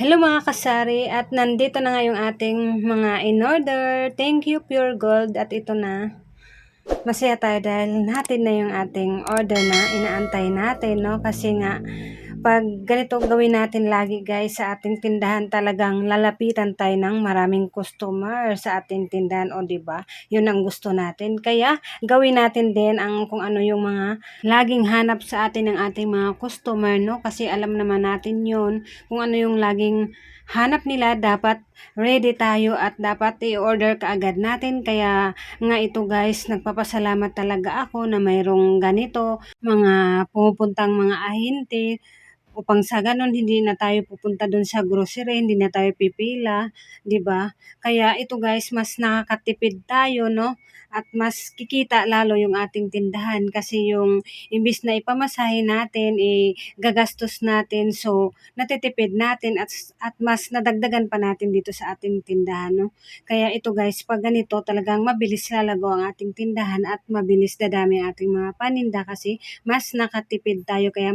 Hello mga kasari at nandito na nga yung ating mga in-order. Thank you Pure Gold at ito na. Masaya tayo dahil natin na yung ating order na inaantay natin no kasi nga pag ganito gawin natin lagi guys sa ating tindahan talagang lalapitan tayo ng maraming customer sa ating tindahan o ba? Yun ang gusto natin. Kaya gawin natin din ang kung ano yung mga laging hanap sa atin ng ating mga customer no? Kasi alam naman natin yun. Kung ano yung laging hanap nila dapat ready tayo at dapat i-order kaagad natin. Kaya nga ito guys nagpapasalamat talaga ako na mayroong ganito mga pumupuntang mga ahente upang sa ganun hindi na tayo pupunta doon sa grocery, hindi na tayo pipila, 'di ba? Kaya ito guys, mas nakakatipid tayo, no? At mas kikita lalo yung ating tindahan kasi yung imbis na ipamasahe natin, eh, gagastos natin. So, natitipid natin at, at mas nadagdagan pa natin dito sa ating tindahan, no? Kaya ito guys, pag ganito talagang mabilis lalago ang ating tindahan at mabilis dadami ang ating mga paninda kasi mas nakatipid tayo. Kaya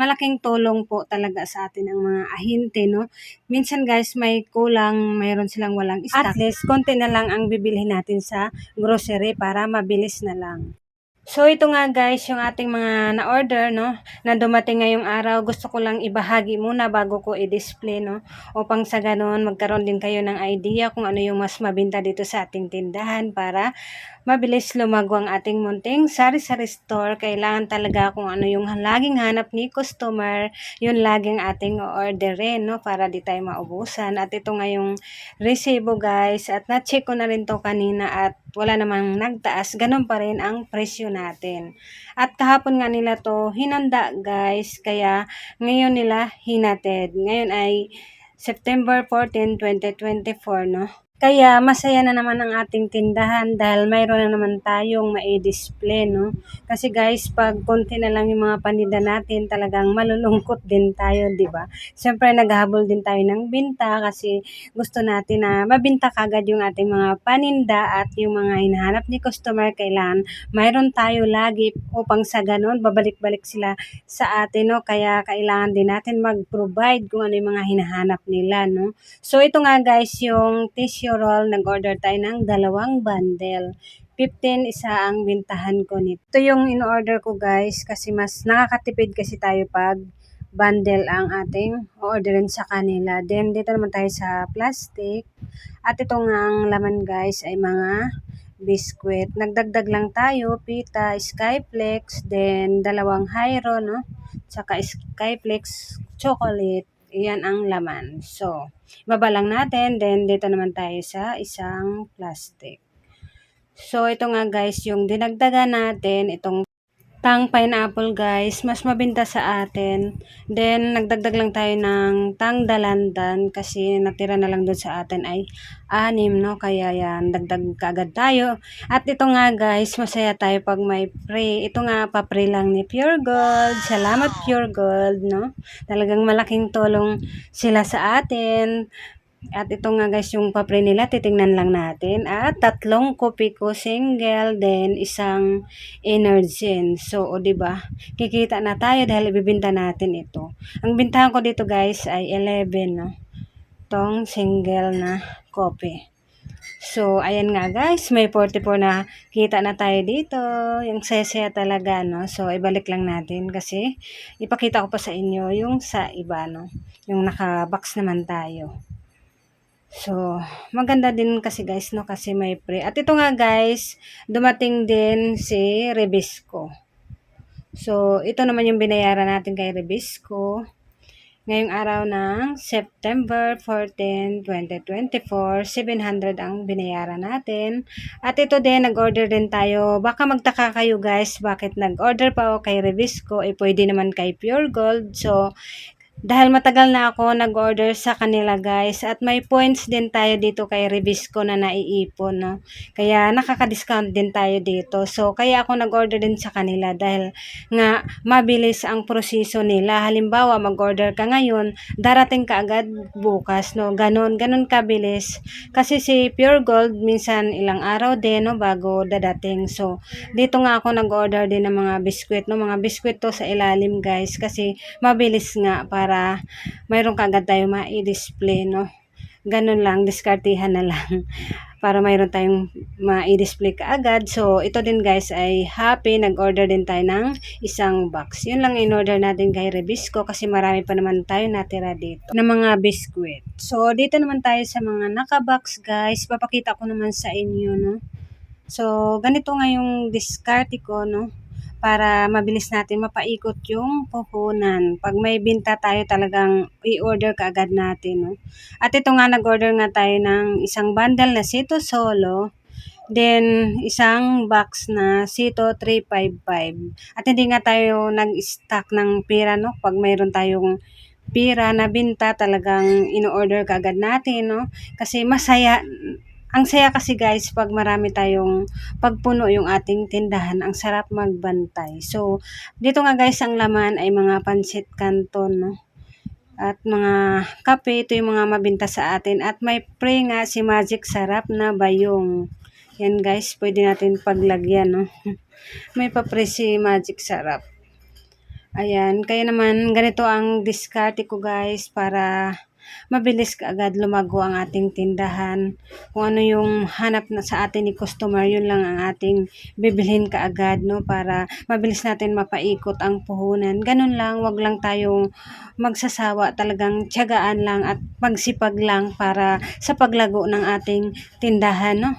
malaking tulong po talaga sa atin ang mga ahente, no? Minsan guys, may kulang, mayroon silang walang stock. At least, konti na lang ang bibilhin natin sa grocery para mabilis na lang. So, ito nga guys, yung ating mga na-order, no, na dumating ngayong araw. Gusto ko lang ibahagi muna bago ko i-display, no, upang sa ganun, magkaroon din kayo ng idea kung ano yung mas mabinta dito sa ating tindahan para mabilis lumago ang ating munting sari-sari store. Kailangan talaga kung ano yung laging hanap ni customer, yun laging ating orderin, no, para di tayo maubusan. At ito nga yung resibo, guys. At na-check ko na rin to kanina at wala namang nagtaas. Ganun pa rin ang presyo natin. At kahapon nga nila to hinanda, guys. Kaya ngayon nila hinatid. Ngayon ay September 14, 2024, no? Kaya masaya na naman ang ating tindahan dahil mayroon na naman tayong mai-display, no? Kasi guys, pag konti na lang yung mga paninda natin, talagang malulungkot din tayo, di ba? Siyempre, naghahabol din tayo ng binta kasi gusto natin na mabinta kagad yung ating mga paninda at yung mga hinahanap ni customer, kailangan mayroon tayo lagi upang sa ganun, babalik-balik sila sa atin, no? Kaya kailangan din natin mag-provide kung ano yung mga hinahanap nila, no? So, ito nga guys, yung tissue roll, nag-order tayo ng dalawang bundle. 15 isa ang bintahan ko nito. Ito yung in-order ko guys kasi mas nakakatipid kasi tayo pag bundle ang ating orderin sa kanila. Then dito naman tayo sa plastic. At ito nga ang laman guys ay mga biskwit. Nagdagdag lang tayo, pita, skyflex, then dalawang hyro, no? Tsaka skyflex chocolate. Iyan ang laman. So, baba lang natin. Then, dito naman tayo sa isang plastic. So, ito nga guys, yung dinagdagan natin, itong tang pineapple guys, mas mabinta sa atin. Then, nagdagdag lang tayo ng tang dalandan kasi natira na lang doon sa atin ay anim, no? Kaya yan, dagdag kaagad tayo. At ito nga guys, masaya tayo pag may pre. Ito nga, pa-pre lang ni Pure Gold. Salamat Pure Gold, no? Talagang malaking tulong sila sa atin. At ito nga guys yung papre nila, titingnan lang natin. At tatlong kopi ko single, then isang Energen. So, o ba diba, kikita na tayo dahil ibibinta natin ito. Ang bintahan ko dito guys ay 11, no? Tong single na kopi. So, ayan nga guys, may 44 na kita na tayo dito. Yung saya talaga, no? So, ibalik lang natin kasi ipakita ko pa sa inyo yung sa iba, no? Yung naka-box naman tayo. So, maganda din kasi guys, no? Kasi may pre. At ito nga guys, dumating din si Rebisco. So, ito naman yung binayaran natin kay Rebisco. Ngayong araw ng September 14, 2024, 700 ang binayaran natin. At ito din, nag-order din tayo. Baka magtaka kayo guys, bakit nag-order pa ako kay Revisco? Eh, pwede naman kay Pure Gold. So, dahil matagal na ako nag-order sa kanila guys at may points din tayo dito kay Revisco na naiipon no. Kaya nakaka-discount din tayo dito. So kaya ako nag-order din sa kanila dahil nga mabilis ang proseso nila. Halimbawa mag-order ka ngayon, darating ka agad bukas no. Ganon, ganon kabilis. Kasi si Pure Gold minsan ilang araw din no bago dadating. So dito nga ako nag-order din ng mga biskwit no. Mga biskwit to sa ilalim guys kasi mabilis nga para para mayroon kaagad tayo ma-display, no? Ganun lang, diskartihan na lang para mayroon tayong ma-display kaagad. So, ito din guys ay happy. Nag-order din tayo ng isang box. Yun lang in-order natin kay Rebisco kasi marami pa naman tayo natira dito na mga biscuit. So, dito naman tayo sa mga naka-box guys. Papakita ko naman sa inyo, no? So, ganito nga yung discarte ko, no? Para mabilis natin mapaikot yung puhunan. Pag may binta tayo talagang i-order kaagad natin, no? At ito nga, nag-order nga tayo ng isang bundle na Sito Solo. Then, isang box na Sito 355. At hindi nga tayo nag-stock ng pera, no? Pag mayroon tayong pira na binta, talagang in-order kaagad natin, no? Kasi masaya, ang saya kasi guys, pag marami tayong pagpuno yung ating tindahan, ang sarap magbantay. So, dito nga guys, ang laman ay mga pansit canton, no? At mga kape, ito yung mga mabinta sa atin. At may pre nga si Magic Sarap na bayong. Yan guys, pwede natin paglagyan, no? may pa-pre si Magic Sarap. Ayan, kaya naman ganito ang diskarte ko guys para mabilis kaagad lumago ang ating tindahan. Kung ano yung hanap na sa atin ni customer, yun lang ang ating bibilhin kaagad, no? Para mabilis natin mapaikot ang puhunan. Ganun lang, wag lang tayong magsasawa, talagang tiyagaan lang at magsipag lang para sa paglago ng ating tindahan, no?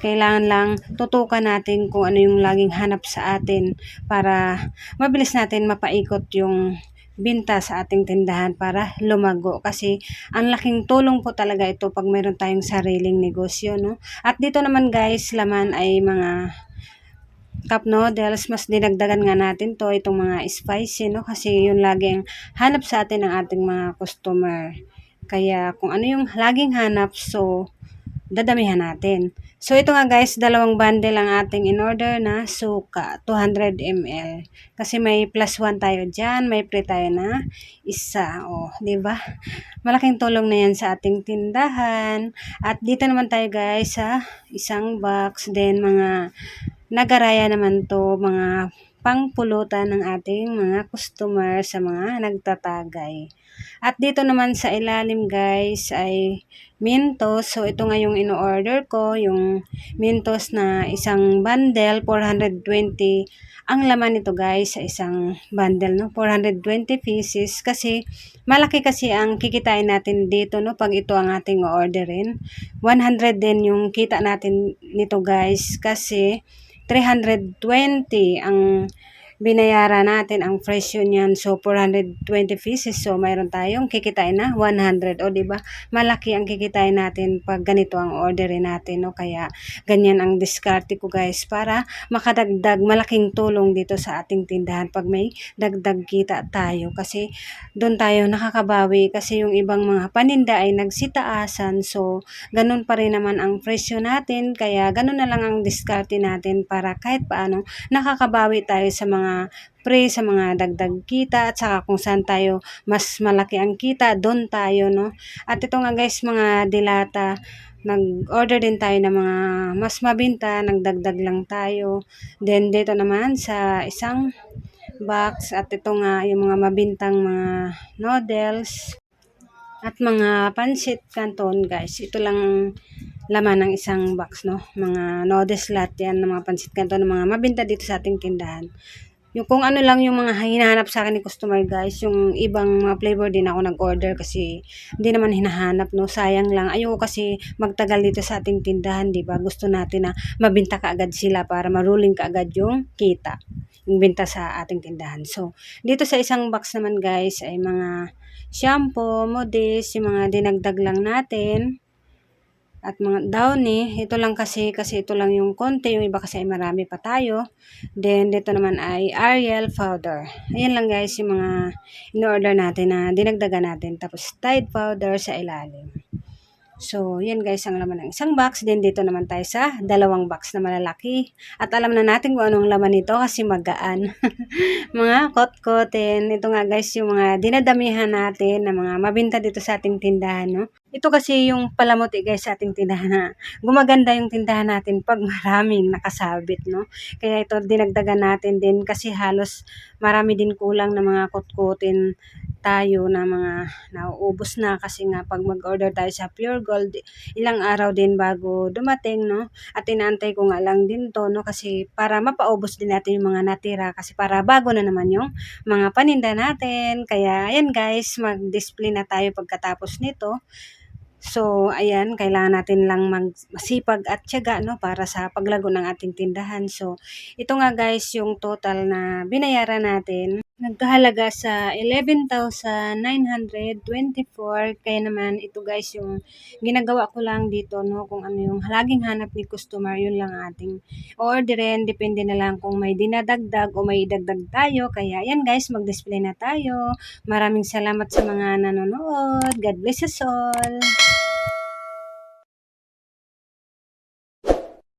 Kailangan lang tutukan natin kung ano yung laging hanap sa atin para mabilis natin mapaikot yung binta sa ating tindahan para lumago. Kasi ang laking tulong po talaga ito pag mayroon tayong sariling negosyo no? At dito naman guys laman ay mga cup noodles. Mas dinagdagan nga natin to itong mga spicy no? Kasi yun laging hanap sa atin ng ating mga customer. Kaya kung ano yung laging hanap so dadamihan natin. So, ito nga guys, dalawang bundle ang ating in-order na suka, 200 ml. Kasi may plus 1 tayo dyan, may free tayo na isa. O, oh, ba? Malaking tulong na yan sa ating tindahan. At dito naman tayo guys sa isang box. Then, mga nagaraya naman to, mga pangpulutan ng ating mga customer sa mga nagtatagay. At dito naman sa ilalim guys ay Mentos. So ito nga yung ino-order ko, yung Mentos na isang bundle, 420 ang laman nito guys sa isang bundle no? 420 pieces. Kasi malaki kasi ang kikitain natin dito no? Pag ito ang ating orderin 100 din yung kita natin nito guys. Kasi 320 ang binayaran natin ang presyo niyan. So, 420 pieces. So, mayroon tayong kikitain na 100. O, ba Malaki ang kikitain natin pag ganito ang orderin natin. No? Kaya, ganyan ang diskarte ko guys para makadagdag malaking tulong dito sa ating tindahan pag may dagdag kita tayo. Kasi, doon tayo nakakabawi kasi yung ibang mga paninda ay nagsitaasan. So, ganun pa rin naman ang presyo natin. Kaya, ganun na lang ang diskarte natin para kahit paano nakakabawi tayo sa mga pre sa mga dagdag kita at saka kung saan tayo mas malaki ang kita, doon tayo, no? At ito nga guys, mga dilata, nag-order din tayo ng mga mas mabinta, nagdagdag lang tayo. Then dito naman sa isang box at ito nga yung mga mabintang mga noodles at mga pansit canton guys. Ito lang laman ng isang box no. Mga noodles lahat yan ng mga pansit canton ng mga mabinta dito sa ating tindahan. Yung kung ano lang yung mga hinahanap sa akin ni customer guys, yung ibang mga flavor din ako nag-order kasi hindi naman hinahanap no, sayang lang. Ayoko kasi magtagal dito sa ating tindahan, 'di ba? Gusto natin na mabinta kaagad sila para maruling kaagad yung kita, yung binta sa ating tindahan. So, dito sa isang box naman guys ay mga shampoo, modis, yung mga dinagdag lang natin at mga downy, ito lang kasi, kasi ito lang yung konti, yung iba kasi ay marami pa tayo. Then, dito naman ay Ariel powder. Ayan lang guys, yung mga in-order natin na dinagdagan natin. Tapos, Tide powder sa ilalim. So, yan guys ang laman ng isang box. Then, dito naman tayo sa dalawang box na malalaki. At alam na natin kung anong laman nito kasi magaan. mga kot-kotin. Ito nga guys, yung mga dinadamihan natin na mga mabinta dito sa ating tindahan. No? Ito kasi yung palamuti guys sa ating tindahan gumaganda yung tindahan natin pag maraming nakasabit, no? Kaya ito dinagdagan natin din kasi halos marami din kulang na mga kutkutin tayo na mga nauubos na kasi nga pag mag-order tayo sa Pure Gold, ilang araw din bago dumating, no? At inaantay ko nga lang din to, no? Kasi para mapaubos din natin yung mga natira kasi para bago na naman yung mga paninda natin. Kaya, ayan guys, mag-display na tayo pagkatapos nito. So, ayan, kailangan natin lang magsipag at tiyaga, no, para sa paglago ng ating tindahan. So, ito nga guys, yung total na binayaran natin. Nagkahalaga sa 11,924. Kaya naman, ito guys, yung ginagawa ko lang dito, no, kung ano yung laging hanap ni customer, yun lang ang ating orderin. Depende na lang kung may dinadagdag o may idagdag tayo. Kaya, ayan guys, mag-display na tayo. Maraming salamat sa mga nanonood. God bless us all.